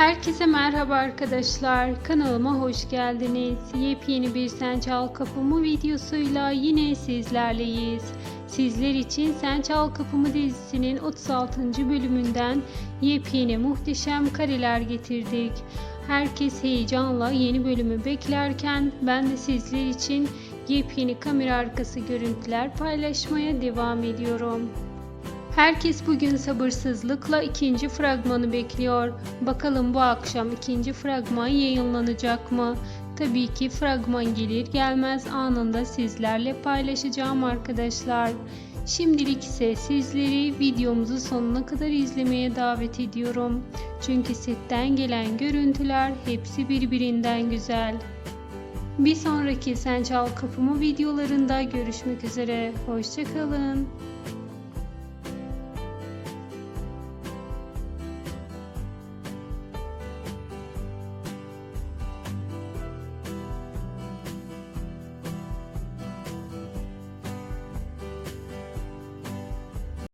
Herkese merhaba arkadaşlar. Kanalıma hoş geldiniz. Yepyeni bir Sen Çal Kapımı videosuyla yine sizlerleyiz. Sizler için Sen Çal Kapımı dizisinin 36. bölümünden yepyeni muhteşem kareler getirdik. Herkes heyecanla yeni bölümü beklerken ben de sizler için yepyeni kamera arkası görüntüler paylaşmaya devam ediyorum. Herkes bugün sabırsızlıkla ikinci fragmanı bekliyor. Bakalım bu akşam ikinci fragman yayınlanacak mı? Tabii ki fragman gelir gelmez anında sizlerle paylaşacağım arkadaşlar. Şimdilik ise sizleri videomuzu sonuna kadar izlemeye davet ediyorum. Çünkü setten gelen görüntüler hepsi birbirinden güzel. Bir sonraki Sen Çal Kapımı videolarında görüşmek üzere. Hoşçakalın.